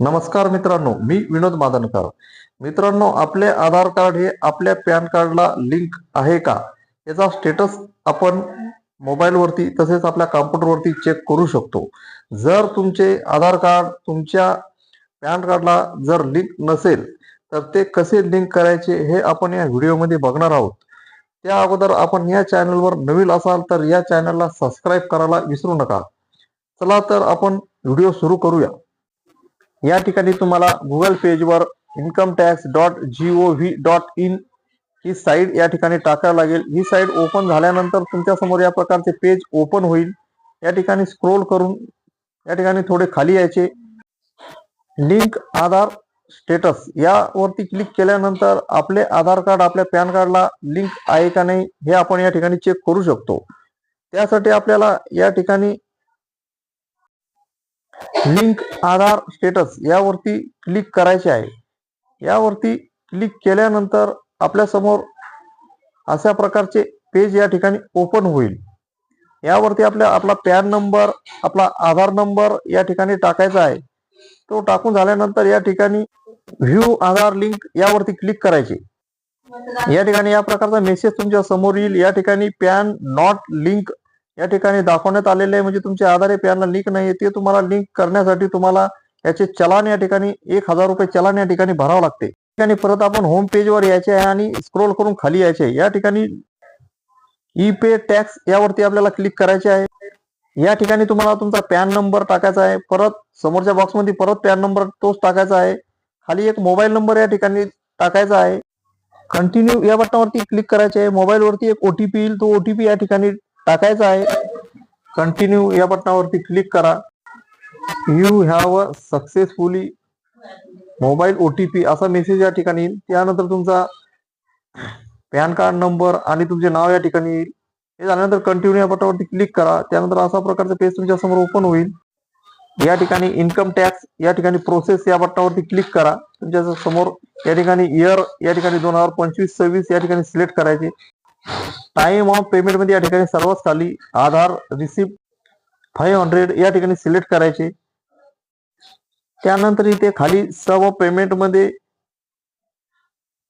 नमस्कार मित्रांनो मी विनोद मादनकर. मित्रांनो आपले आधार कार्ड हे आपल्या पॅन कार्डला लिंक आहे का? याचा स्टेटस आपण मोबाईलवरती तसेच आपल्या कॉम्प्युटरवरती चेक करू शकतो. जर तुमचे आधार कार्ड तुमच्या पॅन कार्डला जर लिंक नसेल तर ते कसे लिंक करायचे हे आपण या व्हिडिओमध्ये बघणार आहोत. त्या अगोदर आपण या चॅनलवर नवीन असाल तर या चॅनलला सबस्क्राईब करायला विसरू नका. चला तर आपण व्हिडिओ सुरू करूया. या ठिकाणी तुम्हाला गुगल पेजवर income tax dot G O V dot in he site या ठिकाणी टाकायला लागेल. ही साईट ओपन झाल्यानंतर तुमच्यासमोर या प्रकारचे पेज ओपन होईल. या ठिकाणी स्क्रोल करून या ठिकाणी थोडे खाली यायचे. लिंक आधार स्टेटस यावरती क्लिक केल्यानंतर आपले आधार कार्ड आपल्या पॅन कार्डला लिंक आहे का नाही हे आपण या ठिकाणी चेक करू शकतो. त्यासाठी आपल्याला या ठिकाणी लिंक आधार स्टेटस यावरती क्लिक करायचे आहे. यावरती क्लिक केल्यानंतर आपल्यासमोर अशा प्रकारचे पेज या ठिकाणी ओपन होईल. यावरती आपल्या आपला पॅन नंबर आपला आधार नंबर या ठिकाणी टाकायचा आहे. तो टाकून झाल्यानंतर या ठिकाणी व्ह्यू आधार लिंक यावरती क्लिक करायचे. या ठिकाणी या प्रकारचा मेसेज तुमच्यासमोर येईल. या ठिकाणी पॅन नॉट लिंक या ठिकाणी दाखवण्यात आलेले आहे म्हणजे तुमचे आधार पॅनला लिंक नाही ते तुम्हाला लिंक करण्यासाठी तुम्हाला याचे चलान या ठिकाणी एक हजार रुपये चलान या ठिकाणी भरावं लागते. ठिकाणी परत आपण होम पेजवर यायचे आहे आणि स्क्रोल करून खाली यायचे आहे. या ठिकाणी ई पे टॅक्स यावरती आपल्याला क्लिक करायचे आहे. या ठिकाणी तुम्हाला तुमचा पॅन नंबर टाकायचा आहे. परत समोरच्या बॉक्समध्ये परत पॅन नंबर तोच टाकायचा आहे. खाली एक मोबाईल नंबर या ठिकाणी टाकायचा आहे. कंटिन्यू या बटनावरती क्लिक करायचे आहे. मोबाईलवरती एक ओटीपी येईल. तो ओटीपी या ठिकाणी टाकायचं आहे. कंटिन्यू या बटनावरती क्लिक करा. You have successfully mobile O T P असा मेसेज या ठिकाणी येईल. त्यानंतर तुमचा पॅन कार्ड नंबर आणि तुमचे नाव या ठिकाणी येईल. हे झाल्यानंतर कंटिन्यू या बटनावरती क्लिक करा. त्यानंतर असा प्रकारचं पेज तुमच्यासमोर ओपन होईल. या ठिकाणी इन्कम टॅक्स या ठिकाणी प्रोसेस या बटनावरती क्लिक करा. तुमच्यासमोर या ठिकाणी इयर या ठिकाणी दोन हजार पंचवीस सव्वीस या ठिकाणी सिलेक्ट करायचे. टाइम ऑफ पेमेंटमध्ये या ठिकाणी सर्वात खाली आधार रिसिप्ट फाईव्ह हंड्रेड या ठिकाणी सिलेक्ट करायचे. त्यानंतर इथे खाली सर्व पेमेंटमध्ये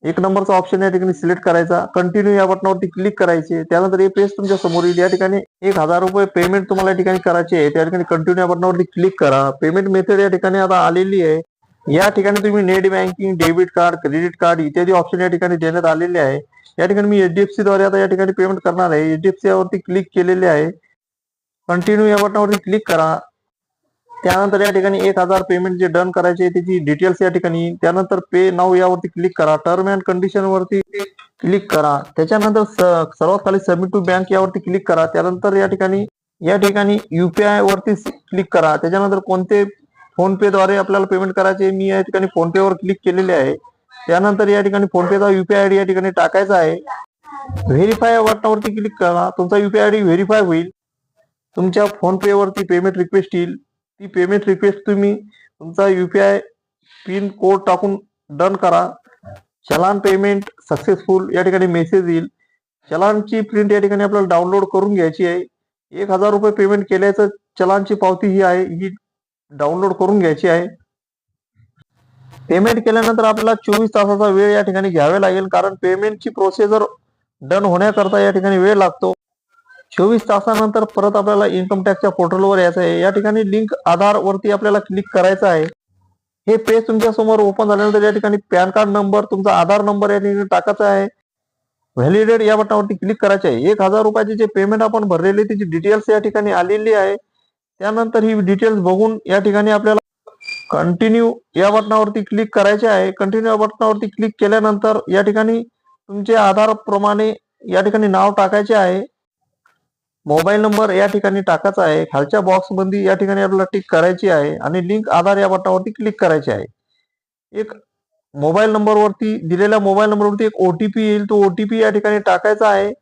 एक नंबरचा ऑप्शन या ठिकाणी सिलेक्ट करायचा. कंटिन्यू या बटनावरती क्लिक करायचे. त्यानंतर हे पेज तुमच्यासमोर येईल. या ठिकाणी एक हजार रुपये पेमेंट तुम्हाला या ठिकाणी करायचे आहे. त्या ठिकाणी कंटिन्यू या बटनावरती क्लिक करा. पेमेंट मेथड या ठिकाणी आता आलेली आहे. या ठिकाणी तुम्ही net banking debit card credit card इत्यादी ऑप्शन या ठिकाणी देण्यात आलेले आहे. या ठिकाणी मी एचडीएफसी द्वारे आता या ठिकाणी पेमेंट करणार आहे. एचडीएफसी यावरती क्लिक केलेले आहे. कंटिन्यू या बटनावरती क्लिक करा. त्यानंतर या ठिकाणी एक हजार पेमेंट जे डन करायचे त्याची डिटेल्स या ठिकाणी. त्यानंतर पे नाव यावरती क्लिक करा. टर्म अँड कंडिशन वरती क्लिक करा. त्याच्यानंतर सर्वात खाली सबमिट टू बँक यावरती क्लिक करा. त्यानंतर या ठिकाणी या ठिकाणी युपीआय वरती क्लिक करा. त्याच्यानंतर कोणते फोन पे द्वारे आपल्याला पेमेंट करायचे मी या ठिकाणी फोन पे वर क्लिक केलेले आहे. त्यानंतर या ठिकाणी फोनपेचा युपीआय आयडी या ठिकाणी टाकायचा आहे. व्हेरीफाय बटनावरती क्लिक करा. तुमचा युपीआय आयडी व्हेरीफाय होईल. तुमच्या फोनपेवरती वरती पेमेंट रिक्वेस्ट येईल. ती पेमेंट रिक्वेस्ट तुम्ही तुमचा युपीआय पिन कोड टाकून डन करा. चलान पेमेंट सक्सेसफुल या ठिकाणी मेसेज येईल. चलानची प्रिंट या ठिकाणी आपल्याला डाउनलोड करून घ्यायची आहे. एक हजार रुपये पेमेंट केल्याचं चलानची पावती ही आहे. ही डाउनलोड करून घ्यायची आहे. पेमेंट केल्यानंतर आपल्याला चोवीस तासाचा वेळ या ठिकाणी घ्यावे लागेल कारण पेमेंटची प्रोसिजर डन होण्याकरता या ठिकाणी वेळ लागतो. चोवीस तासानंतर परत आपल्याला इन्कम टॅक्सच्या पोर्टलवर यायचं आहे. या ठिकाणी लिंक आधार वरती आपल्याला क्लिक करायचं आहे. हे पेज तुमच्यासमोर ओपन झाल्यानंतर या ठिकाणी पॅन कार्ड नंबर तुमचा आधार नंबर या ठिकाणी टाकायचा आहे. व्हॅलिडेट या बटनावरती क्लिक करायचे आहे. एक हजार रुपयाचे जे पेमेंट आपण भरलेले त्याची डिटेल्स या ठिकाणी आलेली आहे. त्यानंतर ही डिटेल्स बघून या ठिकाणी आपल्याला कंटिन्यू या बटनावरती क्लिक करायचे आहे. कंटिन्यू या बटनावरती क्लिक केल्यानंतर या ठिकाणी तुमचे आधार प्रमाणे या ठिकाणी नाव टाकायचे आहे. मोबाईल नंबर या ठिकाणी टाकायचा आहे. खालच्या बॉक्समध्ये या ठिकाणी आपल्याला टिक करायची आहे आणि लिंक आधार या बटनावरती क्लिक करायचे आहे. एक मोबाईल नंबरवरती दिलेल्या मोबाईल नंबरवरती एक ओटीपी येईल. तो ओटीपी या ठिकाणी टाकायचा आहे.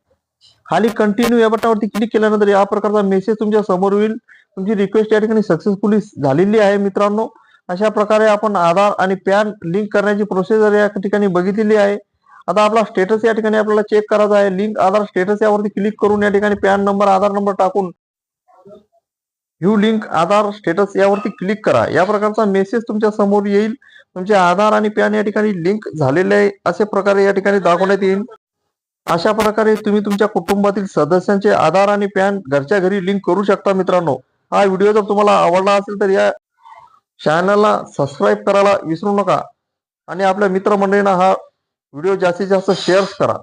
खाली कंटिन्यू या बटनावरती क्लिक केल्यानंतर या प्रकारचा मेसेज तुमच्यासमोर येईल. तुमची रिक्वेस्ट या ठिकाणी सक्सेसफुली झालेली आहे मित्रांनो. अशा प्रकारे आपण आधार आणि पॅन लिंक करण्याची प्रोसिजर या ठिकाणी बघितलेली आहे. आता आपला स्टेटस या ठिकाणी आपल्याला चेक करायचा आहे. लिंक आधार स्टेटस यावरती क्लिक करून या ठिकाणी पॅन नंबर आधार नंबर टाकून यू लिंक आधार स्टेटस यावरती क्लिक करा. या प्रकारचा मेसेज तुमच्यासमोर येईल. तुमचे आधार आणि पॅन या ठिकाणी लिंक झालेले आहे. अशा प्रकारे या ठिकाणी दाखवण्यात येईल. अशा प्रकारे तुम्ही तुमच्या कुटुंबातील सदस्यांचे आधार आणि पॅन घरच्या घरी लिंक करू शकता मित्रांनो. हा व्हिडिओ जर तुम्हाला आवडला असेल तर या चॅनलला सबस्क्राईब करायला विसरू नका. आणि आपल्या मित्रमंडळींना हा व्हिडिओ जास्तीत जास्त शेअर्स करा.